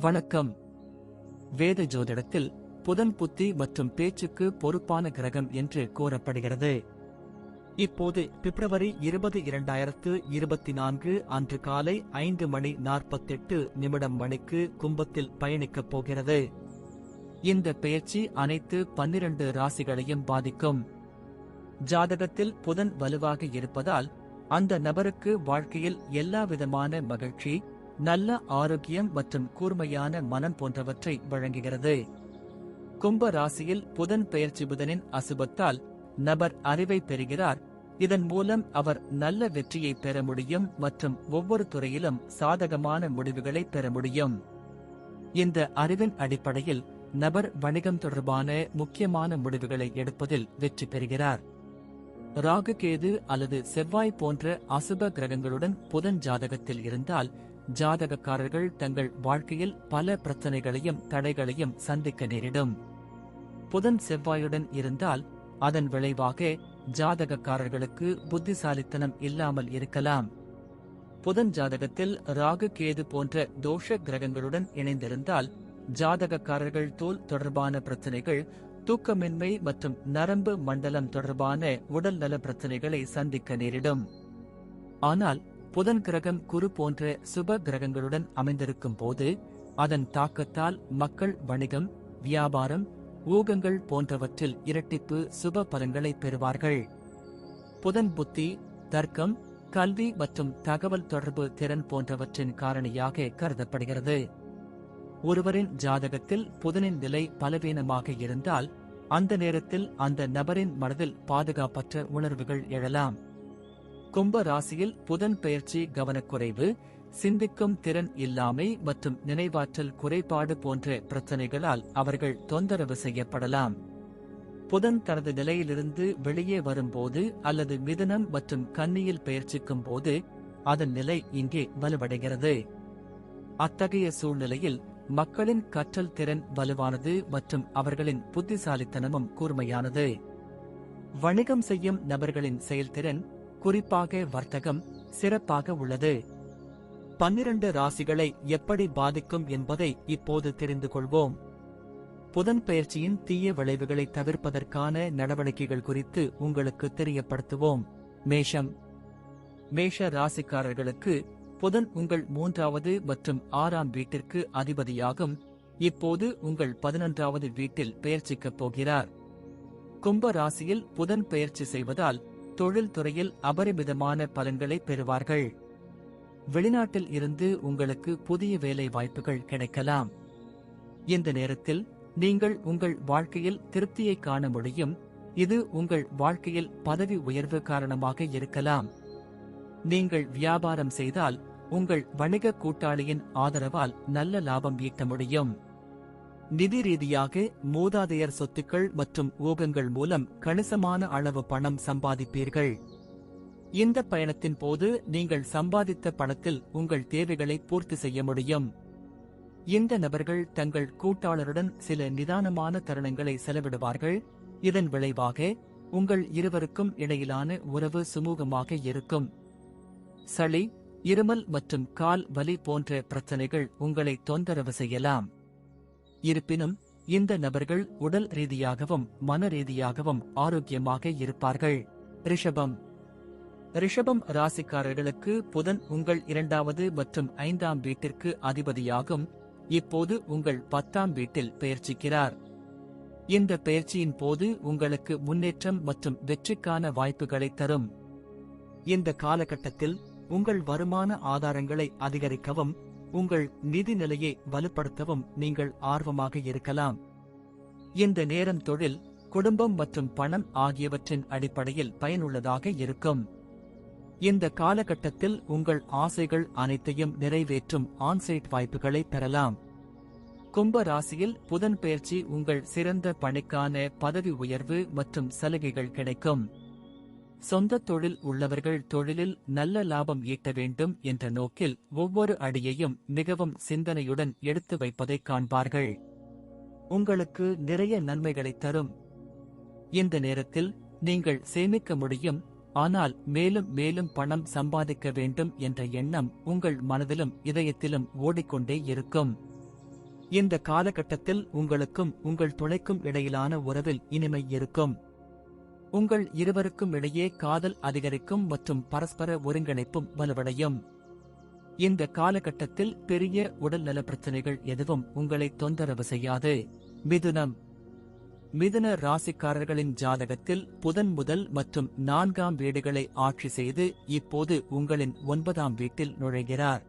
வணக்கம். வேத ஜோதிடத்தில் புதன் புத்தி மற்றும் பேச்சுக்கு பொறுப்பான கிரகம் என்று கூறப்படுகிறது. இப்போது பிப்ரவரி இருபது இரண்டாயிரத்து இருபத்தி நான்கு அன்று காலை ஐந்து மணி நாற்பத்தெட்டு நிமிடம் மணிக்கு கும்பத்தில் பயணிக்கப் போகிறது. இந்த பெயர்ச்சி அனைத்து பன்னிரண்டு ராசிகளையும் பாதிக்கும். ஜாதகத்தில் புதன் வலுவாக இருப்பதால் அந்த நபருக்கு வாழ்க்கையில் எல்லாவிதமான மகிழ்ச்சி நல்ல ஆரோக்கியம் மற்றும் கூர்மையான மனம் போன்றவற்றை வழங்குகிறது. கும்ப ராசியில் புதன் பெயர்ச்சி புதனின் அசுபத்தால் நபர் அறிவை பெறுகிறார். இதன் மூலம் அவர் நல்ல வெற்றியை பெற முடியும் மற்றும் ஒவ்வொரு துறையிலும் சாதகமான முடிவுகளை பெற முடியும். இந்த அறிவின் அடிப்படையில் நபர் வணிகம் தொடர்பான முக்கியமான முடிவுகளை எடுப்பதில் வெற்றி பெறுகிறார். ராகு கேது அல்லது செவ்வாய் போன்ற அசுப கிரகங்களுடன் புதன் ஜாதகத்தில் இருந்தால் ஜாதகக்காரர்கள் தங்கள் வாழ்க்கையில் பல பிரச்சனைகளையும் தடைகளையும் சந்திக்க நேரிடும். புதன் செவ்வாயுடன் இருந்தால் அதன் விளைவாக ஜாதகக்காரர்களுக்கு புத்திசாலித்தனம் இல்லாமல் இருக்கலாம். புதன் ஜாதகத்தில் ராகு கேது போன்ற தோஷ கிரகங்களுடன் இணைந்திருந்தால் ஜாதகக்காரர்கள் தோல் தொடர்பான பிரச்சனைகள் தூக்கமின்மை மற்றும் நரம்பு மண்டலம் தொடர்பான உடல்நல பிரச்சனைகளை சந்திக்க நேரிடும். ஆனால் புதன் கிரகம் குரு போன்ற சுப கிரகங்களுடன் அமைந்திருக்கும் போது அதன் தாக்கத்தால் மக்கள் வணிகம் வியாபாரம் ஊகங்கள் போன்றவற்றில் இரட்டிப்பு சுப பலன்களை பெறுவார்கள். புதன் புத்தி தர்க்கம் கல்வி மற்றும் தகவல் தொடர்பு திறன் போன்றவற்றின் காரணியாக கருதப்படுகிறது. ஒருவரின் ஜாதகத்தில் புதனின் நிலை பலவீனமாக இருந்தால் அந்த நேரத்தில் அந்த நபரின் மனதில் பாதுகாப்பற்ற உணர்வுகள் எழலாம். கும்ப ராசியில் புதன் பெயர்ச்சி கவனக்குறைவு சிந்திக்கும் திறன் இல்லாமை மற்றும் நினைவாற்றல் குறைபாடு போன்ற பிரச்சனைகளால் அவர்கள் தொந்தரவு செய்யப்படலாம். புதன் தனது நிலையிலிருந்து வெளியே வரும்போது அல்லது மிதனம் மற்றும் கன்னியில் பெயர்ச்சிக்கும் போது அதன் நிலை இங்கே வலுவடைகிறது. அத்தகைய சூழ்நிலையில் மக்களின் கற்றல் திறன் வலுவானது மற்றும் அவர்களின் புத்திசாலித்தனமும் கூர்மையானது. வணிகம் செய்யும் நபர்களின் செயல்திறன் குறிப்பாக வர்த்தகம் சிறப்பாக உள்ளது. பன்னிரண்டு ராசிகளை எப்படி பாதிக்கும் என்பதை இப்போது தெரிந்து கொள்வோம். புதன் பெயர்ச்சியின் தீய விளைவுகளை தவிர்ப்பதற்கான நடவடிக்கைகள் குறித்து உங்களுக்கு தெரியப்படுத்துவோம். மேஷம். மேஷ ராசிக்காரர்களுக்கு புதன் உங்கள் மூன்றாவது மற்றும் ஆறாம் வீட்டிற்கு அதிபதியாகும். இப்போது உங்கள் பதினொன்றாவது வீட்டில் பெயர்ச்சிக்கப் போகிறார். கும்ப ராசியில் புதன் பெயர்ச்சி செய்வதால் தொழில்துறையில் அபரிமிதமான பலன்களை பெறுவார்கள். வெளிநாட்டில் இருந்து உங்களுக்கு புதிய வேலை வாய்ப்புகள் கிடைக்கலாம். இந்த நேரத்தில் நீங்கள் உங்கள் வாழ்க்கையில் திருப்தியை காண முடியும். இது உங்கள் வாழ்க்கையில் பதவி உயர்வு காரணமாக இருக்கலாம். நீங்கள் வியாபாரம் செய்தால் உங்கள் வணிக கூட்டாளியின் ஆதரவால் நல்ல லாபம் ஈட்ட முடியும். நிதி ரீதியாக மூதாதையர் சொத்துக்கள் மற்றும் ஊகங்கள் மூலம் கணிசமான அளவு பணம் சம்பாதிப்பீர்கள். இந்த பயணத்தின் போது நீங்கள் சம்பாதித்த பணத்தில் உங்கள் தேவைகளை பூர்த்தி செய்ய முடியும். இந்த நபர்கள் தங்கள் கூட்டாளருடன் சில நிதானமான தருணங்களை செலவிடுவார்கள். இதன் விளைவாக உங்கள் இருவருக்கும் இடையிலான உறவு சுமூகமாக இருக்கும். சளி இருமல் மற்றும் கால் வலி போன்ற பிரச்சனைகள் உங்களை தொந்தரவு செய்யலாம். இருப்பினும் இந்த நபர்கள் உடல் ரீதியாகவும் மன ரீதியாகவும் ஆரோக்கியமாக இருப்பார்கள். ரிஷபம். ரிஷபம் ராசிக்காரர்களுக்கு புதன் உங்கள் இரண்டாவது மற்றும் ஐந்தாம் வீட்டிற்கு அதிபதியாகும். இப்போது உங்கள் பத்தாம் வீட்டில் பெயர்ச்சிக்கிறார். இந்த பெயர்ச்சியின் போது உங்களுக்கு முன்னேற்றம் மற்றும் வெற்றிக்கான வாய்ப்புகளை தரும். இந்த காலகட்டத்தில் உங்கள் வருமான ஆதாரங்களை அதிகரிக்கவும் உங்கள் நிதி நிலையை வலுப்படுத்தவும் நீங்கள் ஆர்வமாக இருக்கலாம். இந்த நேரம் தொழில் குடும்பம் மற்றும் பணம் ஆகியவற்றின் அடிப்படையில் பயனுள்ளதாக இருக்கும். இந்த காலகட்டத்தில் உங்கள் ஆசைகள் அனைத்தையும் நிறைவேற்றும் ஆன்சைட் வாய்ப்புகளை பெறலாம். கும்ப ராசியில் புதன் பயிற்சி உங்கள் சிறந்த பணிக்கான பதவி உயர்வு மற்றும் சலுகைகள் கிடைக்கும். சொந்த தொழில் உள்ளவர்கள் தொழிலில் நல்ல லாபம் ஈட்ட வேண்டும் என்ற நோக்கில் ஒவ்வொரு அடியையும் மிகவும் சிந்தனையுடன் எடுத்து வைப்பதை காண்பார்கள். உங்களுக்கு நிறைய நன்மைகளை தரும். இந்த நேரத்தில் நீங்கள் சேமிக்க முடியும் ஆனால் மேலும் மேலும் பணம் சம்பாதிக்க வேண்டும் என்ற எண்ணம் உங்கள் மனதிலும் இதயத்திலும் ஓடிக்கொண்டே இருக்கும். இந்த காலகட்டத்தில் உங்களுக்கும் உங்கள் துணைக்கும் இடையிலான உறவில் இனிமை இருக்கும். உங்கள் இருவருக்கும் இடையே காதல் அதிகரிக்கும் மற்றும் பரஸ்பர ஒருங்கிணைப்பும் வலுவடையும். இந்த காலகட்டத்தில் பெரிய உடல்நல பிரச்சனைகள் எதுவும் உங்களை தொந்தரவு செய்யாது. மிதுனம். மிதுன ராசிக்காரர்களின் ஜாதகத்தில் புதன் முதல் மற்றும் நான்காம் வீடுகளை ஆட்சி செய்து இப்போது உங்களின் ஒன்பதாம் வீட்டில் நுழைகிறார்.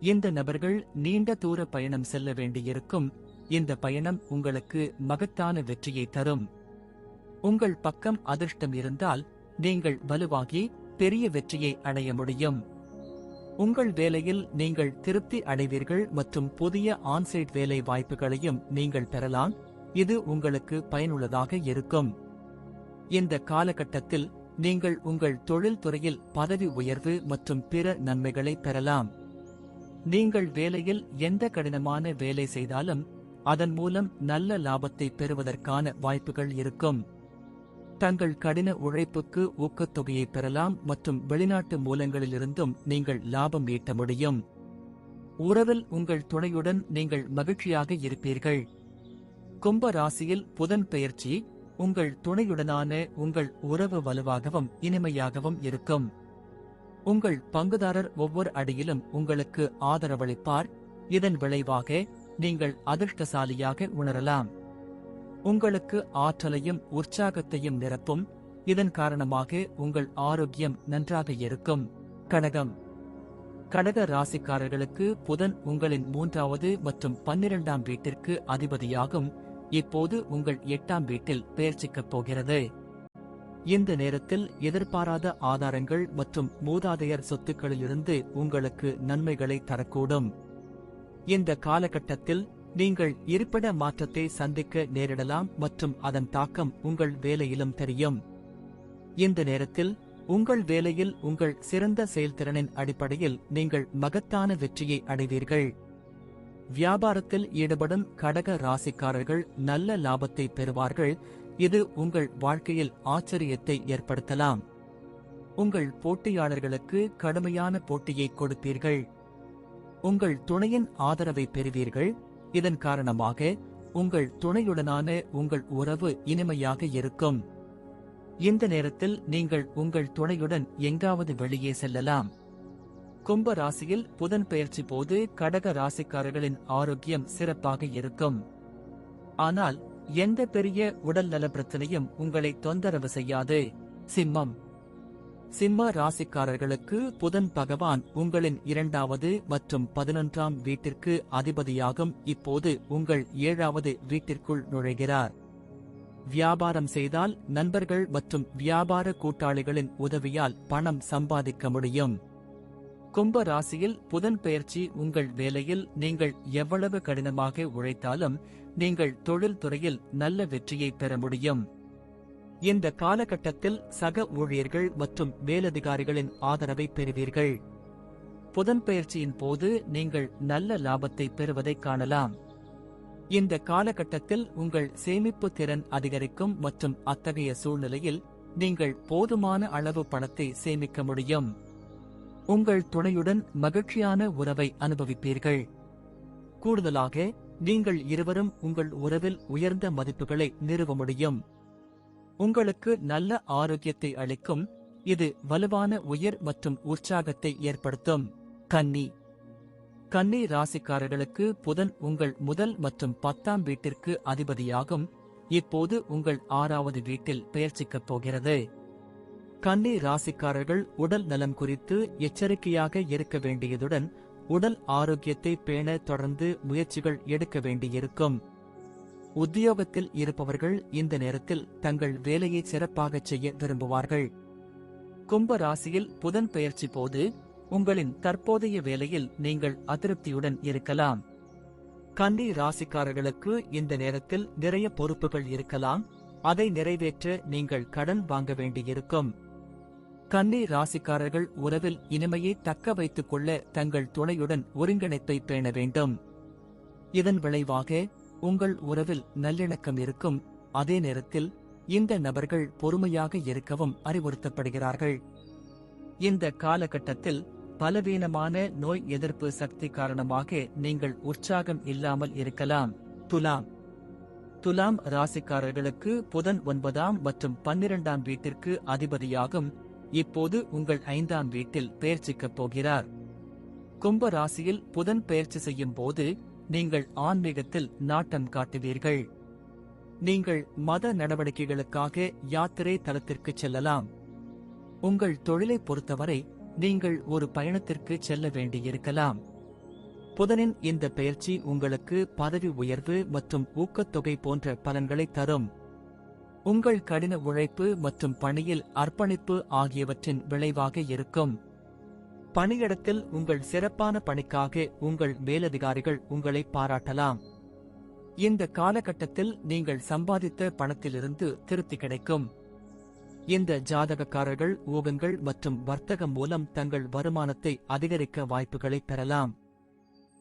இந்த நபர்கள் நீண்ட தூர பயணம் செல்ல வேண்டியிருக்கும். இந்த பயணம் உங்களுக்கு மகத்தான வெற்றியை தரும். உங்கள் பக்கம் அதிர்ஷ்டம் இருந்தால் நீங்கள் வலுவாகி பெரிய வெற்றியை அடைய முடியும். உங்கள் வேலையில் நீங்கள் திருப்தி அடைவீர்கள் மற்றும் புதிய ஆன்சைட் வேலை வாய்ப்புகளையும் நீங்கள் பெறலாம். இது உங்களுக்கு பயனுள்ளதாக இருக்கும். இந்த காலகட்டத்தில் நீங்கள் உங்கள் தொழில்துறையில் பதவி உயர்வு மற்றும் பிற நன்மைகளை பெறலாம். நீங்கள் வேலையில் எந்த கடினமான வேலை செய்தாலும் அதன் மூலம் நல்ல லாபத்தை பெறுவதற்கான வாய்ப்புகள் இருக்கும். தங்கள் கடின உழைப்புக்கு ஊக்கத்தொகையை பெறலாம் மற்றும் வெளிநாட்டு மூலங்களிலிருந்தும் நீங்கள் லாபம் ஈட்ட முடியும். உறவில் உங்கள் துணையுடன் நீங்கள் மகிழ்ச்சியாக இருப்பீர்கள். கும்ப ராசியில் புதன் பெயர்ச்சி உங்கள் துணையுடனான உங்கள் உறவு வலுவாகவும் இனிமையாகவும் இருக்கும். உங்கள் பங்குதாரர் ஒவ்வொரு அடியிலும் உங்களுக்கு ஆதரவளிப்பார். இதன் விளைவாக நீங்கள் அதிர்ஷ்டசாலியாக உணரலாம். உங்களுக்கு ஆற்றலையும் உற்சாகத்தையும் நிரப்பும். இதன் காரணமாக உங்கள் ஆரோக்கியம் நன்றாக இருக்கும். கடகம். கடக ராசிக்காரர்களுக்கு புதன் உங்களின் மூன்றாவது மற்றும் பன்னிரண்டாம் வீட்டிற்கு அதிபதியாகும். இப்போது உங்கள் எட்டாம் வீட்டில் பெயர்ச்சிக்கப் போகிறது. இந்த நேரத்தில் எதிர்பாராத ஆதாரங்கள் மற்றும் மூதாதையர் சொத்துக்களிலிருந்து உங்களுக்கு நன்மைகளை தரக்கூடும். இந்த காலகட்டத்தில் நீங்கள் இருப்பிட மாற்றத்தை சந்திக்க நேரிடலாம் மற்றும் அதன் தாக்கம் உங்கள் வேலையிலும் தெரியும். இந்த நேரத்தில் உங்கள் வேலையில் உங்கள் சிறந்த செயல்திறனின் அடிப்படையில் நீங்கள் மகத்தான வெற்றியை அடைவீர்கள். வியாபாரத்தில் ஈடுபடும் கடக ராசிக்காரர்கள் நல்ல லாபத்தை பெறுவார்கள். இது உங்கள் வாழ்க்கையில் ஆச்சரியத்தை ஏற்படுத்தலாம். உங்கள் போட்டியாளர்களுக்கு கடுமையான போட்டியை கொடுப்பீர்கள். உங்கள் துணையின் ஆதரவை பெறுவீர்கள். இதன் காரணமாக உங்கள் துணையுடனான உங்கள் உறவு இனிமையாக இருக்கும். இந்த நேரத்தில் நீங்கள் உங்கள் துணையுடன் எங்காவது வெளியே செல்லலாம். கும்ப ராசியில் புதன் பெயர்ச்சி போது கடக ராசிக்காரர்களின் ஆரோக்கியம் சிறப்பாக இருக்கும். ஆனால் எந்த பெரிய உடல் நல பிரச்சனையும் உங்களை தொந்தரவு செய்யாது. சிம்மம் சிம்ம ராசிக்காரர்களுக்கு புதன் பகவான் உங்களின் இரண்டாவது மற்றும் பதினொன்றாம் வீட்டிற்கு அதிபதியாகும். இப்போது உங்கள் ஏழாவது வீட்டிற்குள் நுழைகிறார். வியாபாரம் செய்தால் நண்பர்கள் மற்றும் வியாபார கூட்டாளிகளின் உதவியால் பணம் சம்பாதிக்க முடியும். கும்ப ராசியில் புதன் பெயர்ச்சி உங்கள் வேலையில் நீங்கள் எவ்வளவு கடினமாக உழைத்தாலும் நீங்கள் தொழில்துறையில் நல்ல வெற்றியை பெற முடியும். இந்த காலகட்டத்தில் சக ஊழியர்கள் மற்றும் மேலதிகாரிகளின் ஆதரவை பெறுவீர்கள். புதன்பெயர்ச்சியின் போது நீங்கள் நல்ல லாபத்தை பெறுவதை காணலாம். இந்த காலகட்டத்தில் உங்கள் சேமிப்பு திறன் அதிகரிக்கும் மற்றும் அத்தகைய சூழ்நிலையில் நீங்கள் போதுமான அளவு பணத்தை சேமிக்க முடியும். உங்கள் துணையுடன் மகிழ்ச்சியான உறவை அனுபவிப்பீர்கள். கூடுதலாக நீங்கள் இருவரும் உங்கள் உறவில் உயர்ந்த மதிப்புகளை நிறுவ முடியும். உங்களுக்கு நல்ல ஆரோக்கியத்தை அளிக்கும். இது வலுவான உயர் மற்றும் உற்சாகத்தை ஏற்படுத்தும். கன்னி. கன்னி ராசிக்காரர்களுக்கு புதன் உங்கள் முதல் மற்றும் பத்தாம் வீட்டிற்கு அதிபதியாகும். இப்போது உங்கள் ஆறாவது வீட்டில் பெயர்ச்சிக்கப் போகிறது. கன்னி ராசிக்காரர்கள் உடல் நலம் குறித்து எச்சரிக்கையாக இருக்க வேண்டியதுடன் உடல் ஆரோக்கியத்தை பேண தொடர்ந்து முயற்சிகள் எடுக்க வேண்டியிருக்கும். உத்தியோகத்தில் இருப்பவர்கள் இந்த நேரத்தில் தங்கள் வேலையை சிறப்பாகச் செய்ய விரும்புவார்கள். கும்ப ராசியில் புதன் பெயர்ச்சி போது உங்களின் தற்போதைய வேலையில் நீங்கள் அதிருப்தியுடன் இருக்கலாம். கன்னி ராசிக்காரர்களுக்கு இந்த நேரத்தில் நிறைய பொறுப்புகள் இருக்கலாம். அதை நிறைவேற்ற நீங்கள் கடன் வாங்க வேண்டியிருக்கும். கன்னி ராசிக்காரர்கள் உறவில் இனிமையை தக்க வைத்துக் கொள்ள தங்கள் துணையுடன் ஒருங்கிணைப்பை பேண வேண்டும். இதன் விளைவாக உங்கள் உறவில் நல்லிணக்கம் இருக்கும். அதே நேரத்தில் இந்த நபர்கள் பொறுமையாக இருக்கவும் அறிவுறுத்தப்படுகிறார்கள். இந்த காலகட்டத்தில் பலவீனமான நோய் எதிர்ப்பு சக்தி காரணமாக நீங்கள் உற்சாகம் இல்லாமல் இருக்கலாம். துலாம். துலாம் ராசிக்காரர்களுக்கு புதன் ஒன்பதாம் மற்றும் பன்னிரண்டாம் வீட்டிற்கு அதிபதியாகும். இப்போது உங்கள் ஐந்தாம் வீட்டில் பெயர்ச்சிக்கப் போகிறார். கும்ப ராசியில் புதன் பெயர்ச்சி செய்யும் போது நீங்கள் ஆன்மீகத்தில் நாட்டம் காட்டுவீர்கள். நீங்கள் மத நடவடிக்கைகளுக்காக யாத்திரை தளத்திற்கு செல்லலாம். உங்கள் தொழிலை பொறுத்தவரை நீங்கள் ஒரு பயணத்திற்கு செல்ல வேண்டியிருக்கலாம். புதனின் இந்த பெயர்ச்சி உங்களுக்கு பதவி உயர்வு மற்றும் ஊக்கத்தொகை போன்ற பலன்களை தரும். உங்கள் கடின உழைப்பு மற்றும் பணியில் அர்ப்பணிப்பு ஆகியவற்றின் விளைவாக இருக்கும். பணியிடத்தில் உங்கள் சிறப்பான பணிக்காக உங்கள் மேலதிகாரிகள் உங்களை பாராட்டலாம். இந்த காலகட்டத்தில் நீங்கள் சம்பாதித்த பணத்திலிருந்து திருப்தி கிடைக்கும். இந்த ஜாதகக்காரர்கள் ஊகங்கள் மற்றும் வர்த்தகம் மூலம் தங்கள் வருமானத்தை அதிகரிக்க வாய்ப்புகளை பெறலாம்.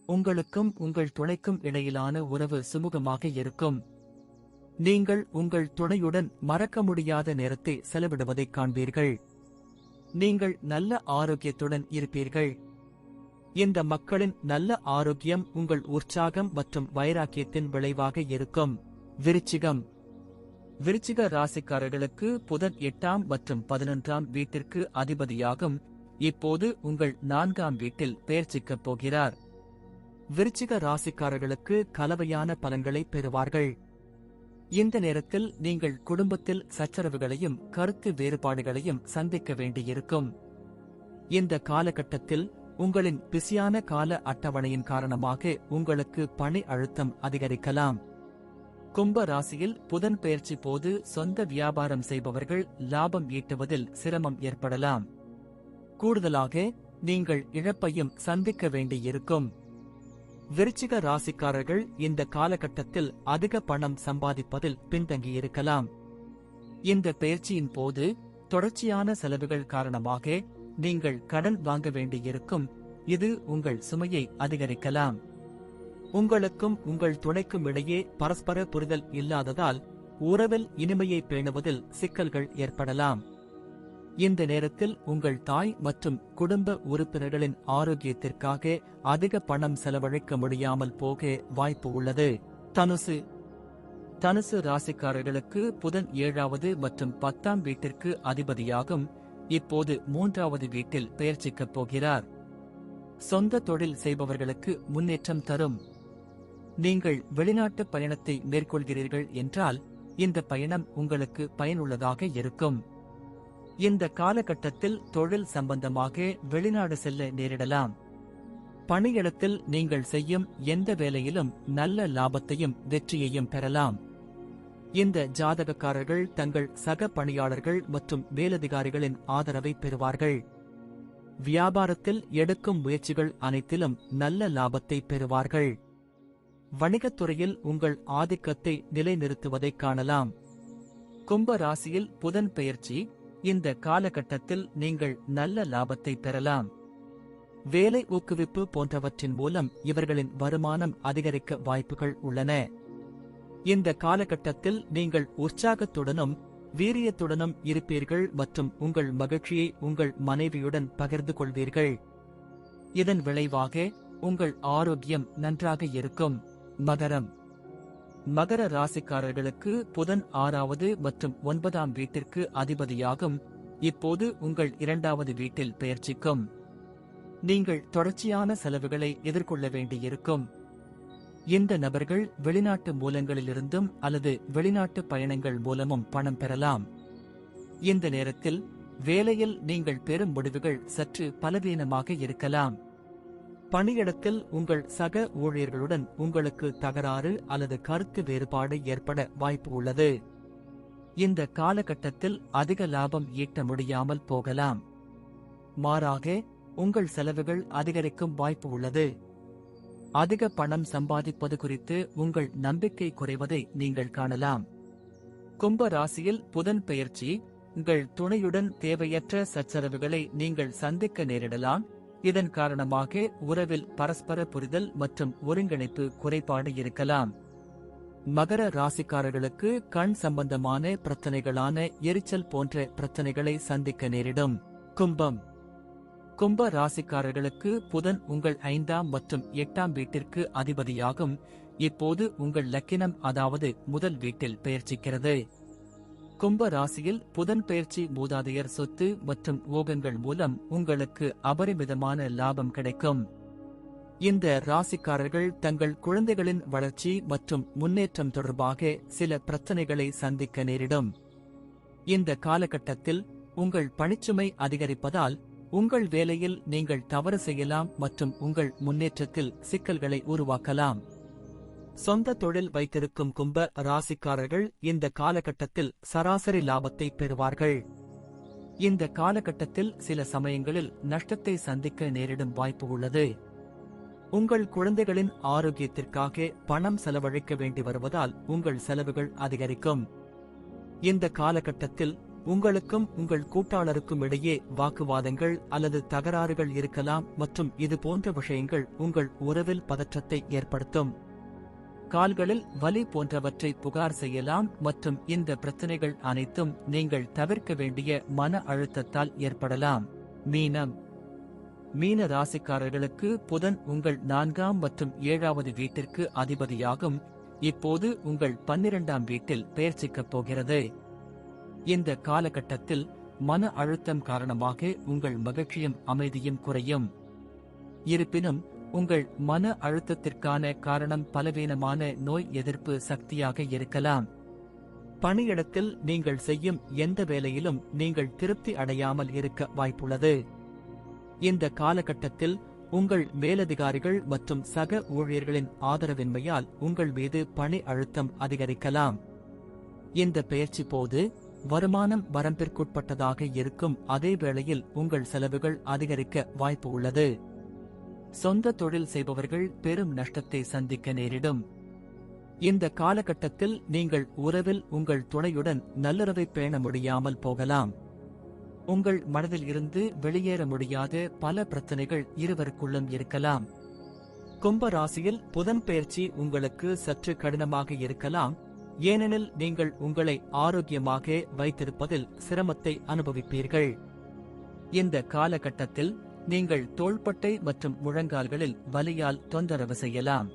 உங்களுக்கும் உங்கள் துணைக்கும் இடையிலான உறவு சுமூகமாக இருக்கும். நீங்கள் உங்கள் துணையுடன் மறக்க முடியாத நேரத்தை செலவிடுவதைக் காண்பீர்கள். நீங்கள் நல்ல ஆரோக்கியத்துடன் இருப்பீர்கள். இந்த மக்களின் நல்ல ஆரோக்கியம் உங்கள் உற்சாகம் மற்றும் வைராக்கியத்தின் விளைவாக இருக்கும். விருச்சிகம். விருச்சிக ராசிக்காரர்களுக்கு புதன் எட்டாம் மற்றும் பதினொன்றாம் வீட்டிற்கு அதிபதியாகும். இப்போது உங்கள் நான்காம் வீட்டில் பெயர்ச்சிக்கப் போகிறார். விருச்சிக ராசிக்காரர்களுக்கு கலவையான பலன்களை பெறுவார்கள். இந்த நேரத்தில் நீங்கள் குடும்பத்தில் சச்சரவுகளையும் கருத்து வேறுபாடுகளையும் சந்திக்க வேண்டியிருக்கும். இந்த காலகட்டத்தில் உங்களின் பிஸியான கால அட்டவணையின் காரணமாக உங்களுக்கு பணி அழுத்தம் அதிகரிக்கலாம். கும்ப ராசியில் புதன் பெயர்ச்சி போது சொந்த வியாபாரம் செய்பவர்கள் லாபம் ஈட்டுவதில் சிரமம் ஏற்படலாம். கூடுதலாக நீங்கள் இழப்பையும் சந்திக்க வேண்டியிருக்கும். விருச்சிக ராசிக்காரர்கள் இந்த காலகட்டத்தில் அதிக பணம் சம்பாதிப்பதில் பின்தங்கியிருக்கலாம். இந்த பெயர்ச்சியின் போது தொடர்ச்சியான செலவுகள் காரணமாக நீங்கள் கடன் வாங்க வேண்டியிருக்கும். இது உங்கள் சுமையை அதிகரிக்கலாம். உங்களுக்கும் உங்கள் துணைக்கும் இடையே பரஸ்பர புரிதல் இல்லாததால் உறவில் இனிமையை பேணுவதில் சிக்கல்கள் ஏற்படலாம். இந்த நேரத்தில் உங்கள் தாய் மற்றும் குடும்ப உறுப்பினர்களின் ஆரோக்கியத்திற்காக அதிக பணம் செலவழிக்க முடியாமல் போக வாய்ப்பு உள்ளது. தனுசு. தனுசு ராசிக்காரர்களுக்கு புதன் ஏழாவது மற்றும் பத்தாம் வீட்டிற்கு அதிபதியாகும். இப்போது மூன்றாவது வீட்டில் பெயர்ச்சிக்கப் போகிறார். சொந்த தொழில் செய்பவர்களுக்கு முன்னேற்றம் தரும். நீங்கள் வெளிநாட்டு பயணத்தை மேற்கொள்கிறீர்கள் என்றால் இந்த பயணம் உங்களுக்கு பயனுள்ளதாக இருக்கும். இந்த காலகட்டத்தில் தொழில் சம்பந்தமாக வெளிநாடு செல்ல நேரிடலாம். பணியிடத்தில் நீங்கள் செய்யும் எந்த வேலையிலும் நல்ல லாபத்தையும் வெற்றியையும் பெறலாம். இந்த ஜாதகக்காரர்கள் தங்கள் சக பணியாளர்கள் மற்றும் மேலதிகாரிகளின் ஆதரவை பெறுவார்கள். வியாபாரத்தில் எடுக்கும் முயற்சிகள் அனைத்திலும் நல்ல லாபத்தை பெறுவார்கள். வணிகத்துறையில் உங்கள் ஆதிக்கத்தை நிலைநிறுத்துவதைக் காணலாம். கும்ப ராசியில் புதன் பெயர்ச்சி இந்த காலகட்டத்தில் நீங்கள் நல்ல லாபத்தை பெறலாம். வேலை ஊக்குவிப்பு போன்றவற்றின் மூலம் இவர்களின் வருமானம் அதிகரிக்க வாய்ப்புகள் உள்ளன. இந்த காலகட்டத்தில் நீங்கள் உற்சாகத்துடனும் வீரியத்துடனும் இருப்பீர்கள் மற்றும் உங்கள் மகிழ்ச்சியை உங்கள் மனைவியுடன் பகிர்ந்து கொள்வீர்கள். இதன் விளைவாக உங்கள் ஆரோக்கியம் நன்றாக இருக்கும். மகரம். மகர ராசிக்காரர்களுக்கு புதன் ஆறாவது மற்றும் ஒன்பதாம் வீட்டிற்கு அதிபதியாகும். இப்போது உங்கள் இரண்டாவது வீட்டில் பெயர்ச்சிக்கும். நீங்கள் தொடர்ச்சியான செலவுகளை எதிர்கொள்ள வேண்டியிருக்கும். இந்த நபர்கள் வெளிநாட்டு மூலங்களிலிருந்தும் அல்லது வெளிநாட்டு பயணங்கள் மூலமும் பணம் பெறலாம். இந்த நேரத்தில் வேலையில் நீங்கள் பெறும் முடிவுகள் சற்று பலவீனமாக இருக்கலாம். பணியிடத்தில் உங்கள் சக ஊழியர்களுடன் உங்களுக்கு தகராறு அல்லது கருத்து வேறுபாடு ஏற்பட வாய்ப்பு உள்ளது. இந்த காலகட்டத்தில் அதிக லாபம் ஈட்ட முடியாமல் போகலாம். மாறாக உங்கள் செலவுகள் அதிகரிக்கும் வாய்ப்பு உள்ளது. அதிக பணம் சம்பாதிப்பது குறித்து உங்கள் நம்பிக்கை குறைவதை நீங்கள் காணலாம். கும்ப ராசியில் புதன் பெயர்ச்சி உங்கள் துணையுடன் தேவையற்ற சச்சரவுகளை நீங்கள் சந்திக்க நேரிடலாம். இதன் காரணமாக உறவில் பரஸ்பர புரிதல் மற்றும் ஒருங்கிணைப்பு குறைபாடு இருக்கலாம். மகர ராசிக்காரர்களுக்கு கண் சம்பந்தமான பிரச்சனைகளான எரிச்சல் போன்ற பிரச்சனைகளை சந்திக்க நேரிடும். கும்பம். கும்ப ராசிக்காரர்களுக்கு புதன் உங்கள் ஐந்தாம் மற்றும் எட்டாம் வீட்டிற்கு அதிபதியாகும். இப்போது உங்கள் லக்கினம் அதாவது முதல் வீட்டில் பெயர்ச்சிக்கிறது. கும்ப ராசியில் புதன் பயிற்சி மூதாதையர் சொத்து மற்றும் ஓகங்கள் மூலம் உங்களுக்கு அபரிமிதமான லாபம் கிடைக்கும். இந்த ராசிக்காரர்கள் தங்கள் குழந்தைகளின் வளர்ச்சி மற்றும் முன்னேற்றம் தொடர்பாக சில பிரச்சனைகளை சந்திக்க நேரிடும். இந்த காலகட்டத்தில் உங்கள் பணிச்சுமை அதிகரிப்பதால் உங்கள் வேலையில் நீங்கள் தவறு செய்யலாம் மற்றும் உங்கள் முன்னேற்றத்தில் சிக்கல்களை உருவாக்கலாம். சொந்த தொழில் வைத்திருக்கும் கும்ப ராசிக்காரர்கள் இந்த காலகட்டத்தில் சராசரி லாபத்தை பெறுவார்கள். இந்த காலகட்டத்தில் சில சமயங்களில் நஷ்டத்தை சந்திக்க நேரிடும் வாய்ப்பு உள்ளது. உங்கள் குழந்தைகளின் ஆரோக்கியத்திற்காக பணம் செலவழிக்க வேண்டி வருவதால் உங்கள் செலவுகள் அதிகரிக்கும். இந்த காலகட்டத்தில் உங்களுக்கும் உங்கள் கூட்டாளருக்கும் இடையே வாக்குவாதங்கள் அல்லது தகராறுகள் இருக்கலாம் மற்றும் இது போன்ற விஷயங்கள் உங்கள் உறவில் பதற்றத்தை ஏற்படுத்தும். கால்களில் வலி போன்றவற்றை புகார் செய்யலாம் மற்றும் இந்த பிரச்சனைகள் அனைத்தும் நீங்கள் தவிர்க்க வேண்டிய மன அழுத்தத்தால் ஏற்படலாம். மீனம். மீன ராசிக்காரர்களுக்கு புதன் உங்கள் நான்காம் மற்றும் ஏழாவது வீட்டிற்கு அதிபதியாகும். இப்போது உங்கள் பன்னிரண்டாம் வீட்டில் பெயர்ச்சிக்கப் போகிறது. இந்த காலகட்டத்தில் மன அழுத்தம் காரணமாக உங்கள் மகிழ்ச்சியும் அமைதியும் குறையும். இருப்பினும் உங்கள் மன அழுத்தத்திற்கான காரணம் பலவீனமான நோய் எதிர்ப்பு சக்தியாக இருக்கலாம். பணியிடத்தில் நீங்கள் செய்யும் எந்த வேலையிலும் நீங்கள் திருப்தி அடையாமல் இருக்க வாய்ப்புள்ளது. இந்த காலகட்டத்தில் உங்கள் மேலதிகாரிகள் மற்றும் சக ஊழியர்களின் ஆதரவின்மையால் உங்கள் மீது பணி அழுத்தம் அதிகரிக்கலாம். இந்த பெயர்ச்சி போது வருமானம் வரம்பிற்குட்பட்டதாக இருக்கும் அதே வேளையில் உங்கள் செலவுகள் அதிகரிக்க வாய்ப்பு உள்ளது. சொந்த தொழில் செய்பவர்கள் பெரும் நஷ்டத்தை சந்திக்க நேரிடும். இந்த காலகட்டத்தில் நீங்கள் உறவில் உங்கள் துணையுடன் நல்லுறவை பேண முடியாமல் போகலாம். உங்கள் மனதில் இருந்து வெளியேற முடியாத பல பிரச்சனைகள் இருவருக்குள்ளும் இருக்கலாம். கும்ப ராசியில் புதன் பெயர்ச்சி உங்களுக்கு சற்று கடினமாக இருக்கலாம். ஏனெனில் நீங்கள் உங்களை ஆரோக்கியமாக வைத்திருப்பதில் சிரமத்தை அனுபவிப்பீர்கள். இந்த காலகட்டத்தில் நீங்கள் தோள்பட்டை மற்றும் முழங்கால்களில் வலியால் தொந்தரவு செய்யலாம்.